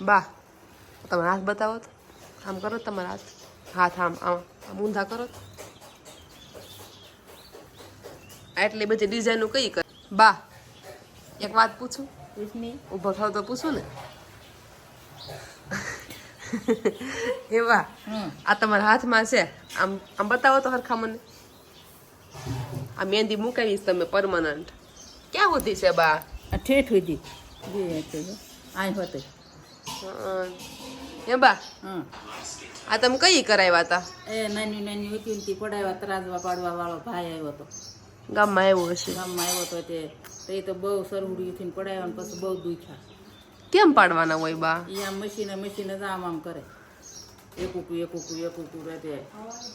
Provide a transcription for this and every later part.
બા તમે હાથ બતાવો તો. આમ કરો તમારા હાથ. હાથ આમ આમ આમ ઊંધા કરો એટલી બધી ડિઝાઇનો કઈ કરે? બા એક વાત પૂછું? ઊભો થાવ તો પૂછું ને? એવા આ તમારા હાથમાં છે. આમ આમ બતાવો તો હરખા મને. આ મહેંદી મુકાવીશ તમે પરમનન્ટ ક્યાં સુધી છે બા? ઠેઠ સુધી. આ હતો. જો આય હોતે હં. બા આ તમે કઈ કરાવ્યા હતા? એ નાની નાની હતી ને તે પડાવ્યા ત્રાજવા પાડવા વાળો ભાઈ આવ્યો હતો. ગામમાં આવ્યો હશે. ગામમાં આવ્યો હતો તે તો તો બહુ સરવડી થઈને પડાવ્યા ને પછી બહુ દુખ્યા. કેમ પાડવાના હોય બા? એ આમ મશીને મશીને જ આમ આમ કરે. એકુકું એકુકું એકુકું રહે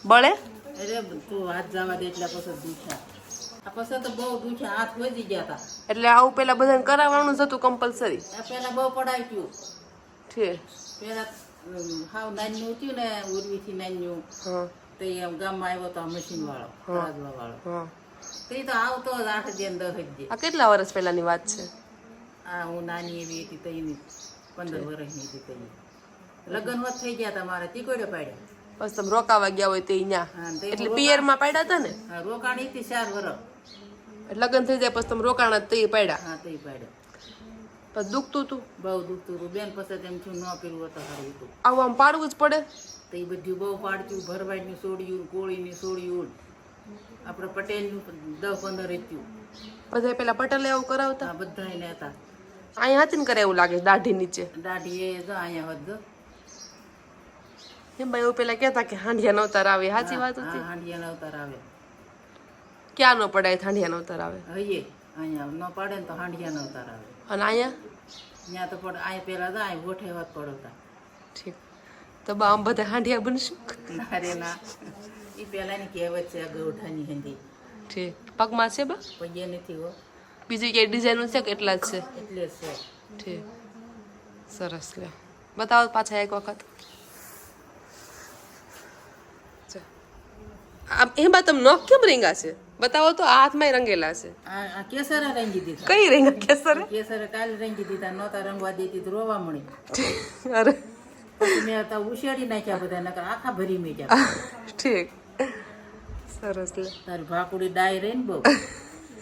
બળે? અરે તું હાથ જવા દે એટલે પછી દુખ્યા. આ પછી તો બહુ દુખ્યા હાથ ગયા હતા એટલે આવું પેલા બધાને કરાવવાનું જ હતું કમ્પલસરી આ પહેલા બહુ પડાવી ગયું છે. અમ, હાવ નાન્યું હતું ને ઉર્વીથી નાન્યું તો એ ગામમાં આવ્યો હતો મશીન વાળો વાળો હા. તો એ તો આવતો જ આઠ દિન દસ જ આ કેટલા વર્ષ પહેલાની વાત છે? આ હું નાની એવી હતી તો એની પંદર વર્ષની હતી તો. લગ્ન વત થઈ ગયા હતા મારે તીકોડે પાડ્યા. બસ તમે રોકાવા ગયા હોય તે અહીંયા એટલે પિયરમાં પાડ્યા હતા ને? હા, રોકાણી હતી ચાર વર્ષ એટલે લગ્ન થઈ જાય પછી તમે રોકાણ જ તે પાડ્યા. હા તે પાડ્યા. પછી દુખતું હતું બહુ દુખતું હતું બેન પછી તેમ છું ન પેલું હતું સારું હતું. આવું આમ પાડવું જ પડે? તો એ બધું બહુ પાડતું ભરવાડનું સોડિયું કોળીનું સોડિયું. આપણે પટેલનું દસ પંદર હતું બધા પેલા પટેલ એવું કરાવતા? બધા એને હતા. અહીંયા હતી ને કરે એવું લાગે દાઢી નીચે? દાઢી એ જો અહીંયા હોત એમ ભાઈ એવું પેલા કહેતા કે હાંડિયા નવતાર આવે સાચી વાત હતી? હાંડિયા નવતાર આવે. ક્યાં ન પડાય હાંડિયા નવતાર આવે? હૈયે અહીંયા ન પાડે ને તો હાંડિયા અવતાર આવે. અને અહીંયા? ત્યાં તો પડ અહીંયા પેલા જાય ગોઠે વાત પડતા. ઠીક. તો બા આમ બધા હાંડિયા બનશું? અરે ના. એ પેલાની કહેવત છે ગૌઠાની હિન્દી ઠીક. પગમાં છે બા? પગે નથી હો. બીજી કઈ ડિઝાઇન છે કે એટલા જ છે? એટલે છે. ઠીક. સરસ લે. બતાવો પાછા એક વખત. એમાં તમે નખ કેમ રીંગા છે? બતાવો તો આ હાથમાં રંગેલા છે. આ કેસરે રંગી દીધા. કઈ રીંગા કેસર? કેસરે કાલે રંગી દીધા નહોતા રંગવા દેતી તો રોવા મળી. અરે. મેં તો ઉશેડી નાખ્યા બધા નકર આખા ભરી મેં ઠીક. સરસ લે. તારી ભાકુડી ડાય રેન બહુ.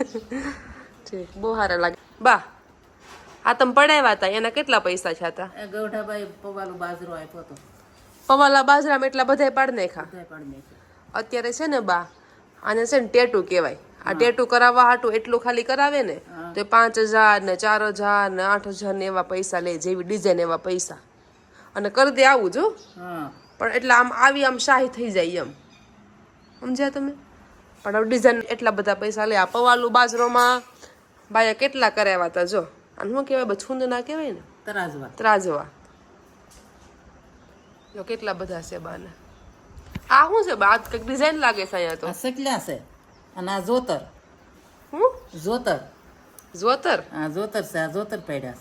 ઠીક બહુ સારા લાગે. બા આ તમે પડાવ્યા હતા એના કેટલા પૈસા છે હતા એ ગૌઠાભાઈ પવાલું બાજરો આપ્યો હતો. પવાલા બાજરામાં એટલા બધા પાડ નાખ્યા. અત્યારે છે ને બા આને છે ને ટેટુ કહેવાય. આ ટેટુ કરાવવા હાટું એટલું ખાલી કરાવે ને તો પાંચ હજાર ને ચાર હજાર ને આઠ હજાર ને એવા પૈસા લે જેવી ડિઝાઇન એવા પૈસા. અને કરી દે આવું જો પણ એટલે આમ આવી આમ શાહી થઈ જાય એમ. સમજ્યા તમે? પણ હવે ડિઝાઇન એટલા બધા પૈસા લે આ પવાલું બાજરોમાં બાયા કેટલા કરાવ્યા હતા જો. અને શું કહેવાય છૂંદ ના કહેવાય ને? ત્રાજવા. ત્રાજવા. જો કેટલા બધા છે બાને? આ શું છે બા કંઈક ડિઝાઇન લાગે છે અહીંયા તો. આ સકલા છે? અને આ જોતર. હું? જોતર. જોતર? આ જોતર છે આ જોતર પડ્યા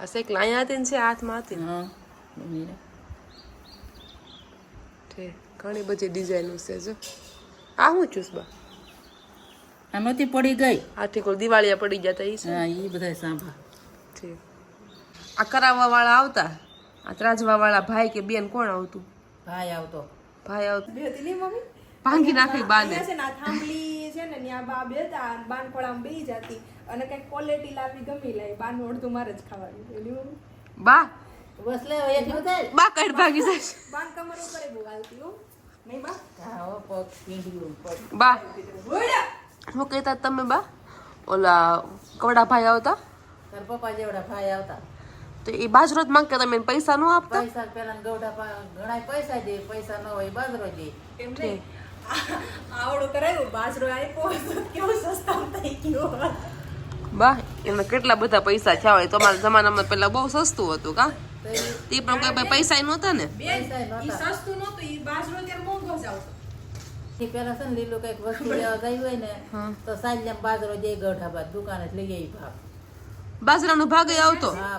આ શેકલા અહીંયા હતી ને છે હાથમાં હતી છે હા. ઠીક. ઘણી બધી ડિઝાઇનો છે જો. આ હું ચૂસ બા. આ નહોતી પડી ગઈ? આ ઠીક દિવાળીયા પડી ગયા તા એ છે. હા એ બધા સાંભળ. ઠીક આ કરાવવા વાળા આવતા? આ ત્રાજવા વાળા ભાઈ કે બેન કોણ આવતું? ભાઈ આવતો. ભાઈ આવતું ભાંગી નાખી બાને. છે ને આ થાંભલી છે ને ત્યાં બા બેતા બાન કોળામાં બેહી જતી અને કઈ ક્વોલિટી લાવી ગમી લઈ બાન અડધું મારે જ ખાવાનું એની મમ્મી? બા. બસ હોય એટલું થાય બા કઈ ભાગી જાય બાન કમર ઉપર બહુ હાલતી હો. નહીં બા? હા ઓ પગ પીંડ્યું પગ બા. શું કહેતા તમે બા? ઓલા કવડા ભાઈ આવતા? તાર પપ્પા જેવડા ભાઈ આવતા. તો એ બાજરો જ માંગતા તમે પૈસા ન આપતા? પૈસા પેલા ગૌડા ઘણા પૈસા દે પૈસા ન હોય બાજરો દે. એમ નહીં. આવડો કરાયો? બાજરો આપ્યો કેવો સસ્તા થઈ ગયો બા એમને કેટલા બધા પૈસા થયા હોય? તમારા જમાનામાં પેલા બહુ સસ્તું હતું કા? એ તે પણ કોઈ ભાઈ પૈસા નહોતા ને. સસ્તું નહોતું એ બાજરો ત્યારે મોંઘો જ આવતો પેલા છે ને લીલું કંઈક વસ્તુ લેવા ગઈ હોય ને તો સાંજે બાજરો જઈ ગૌઠા બાદ દુકાને લઈ આવી ભાવ બાજરાનો ભાગ આવતો? હા